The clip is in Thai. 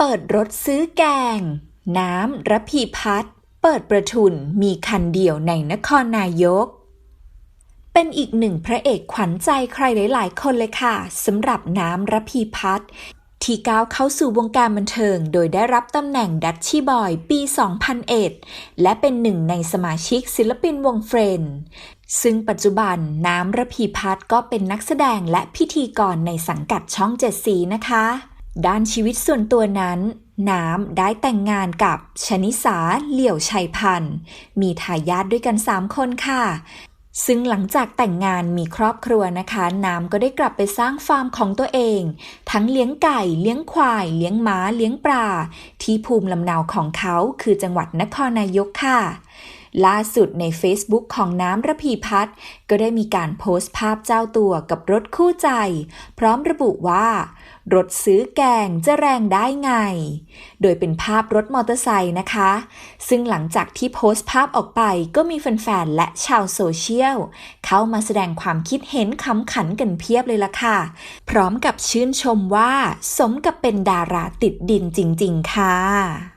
เปิดรถซื้อแกง น้ำระพีพัฒเปิดประทุนมีคันเดียวในนครนายก เป็นอีกหนึ่งพระเอกขวัญใจใครหลาย ๆ คนเลยค่ะสำหรับน้ำระพีพัฒที่ก้าวเข้าสู่วงการบันเทิง โดยได้รับตำแหน่งดัชชี่บอยปี 2001 และเป็นหนึ่งในสมาชิกศิลปินวงเฟรนด์ซึ่งปัจจุบันน้ำระพีพัฒก็เป็นนักแสดงและพิธีกรในสังกัดช่องเจ็ดสีนะคะ ด้านชีวิตส่วนตัวนั้น น้ำได้แต่งงานกับชนิสาเหลี่ยวชัยพันธ์ มีทายาทด้วยกัน 3 คนค่ะ ซึ่งหลังจากแต่งงานมีครอบครัวนะคะ น้ำก็ได้กลับไปสร้างฟาร์มของตัวเอง ทั้งเลี้ยงไก่ เลี้ยงควาย เลี้ยงม้า เลี้ยงปลา ที่ภูมิลำเนาของเขาคือจังหวัดนครนายกค่ะ ล่าสุดใน Facebook ของน้ำระพีพัฒน์ก็ได้มีการโพสต์ภาพเจ้าตัวกับรถคู่ใจ พร้อมระบุว่า รถซื้อแกงจะแรงได้ไง โดยเป็นภาพรถมอเตอร์ไซค์นะคะ ซึ่งหลังจากที่โพสต์ภาพออกไปก็มีแฟนๆและชาวโซเชียล เข้ามาแสดงความคิดเห็นขำขันกันเพียบเลยล่ะค่ะ พร้อมกับชื่นชมว่า สมกับเป็นดาราติดดินจริง ๆ ค่ะ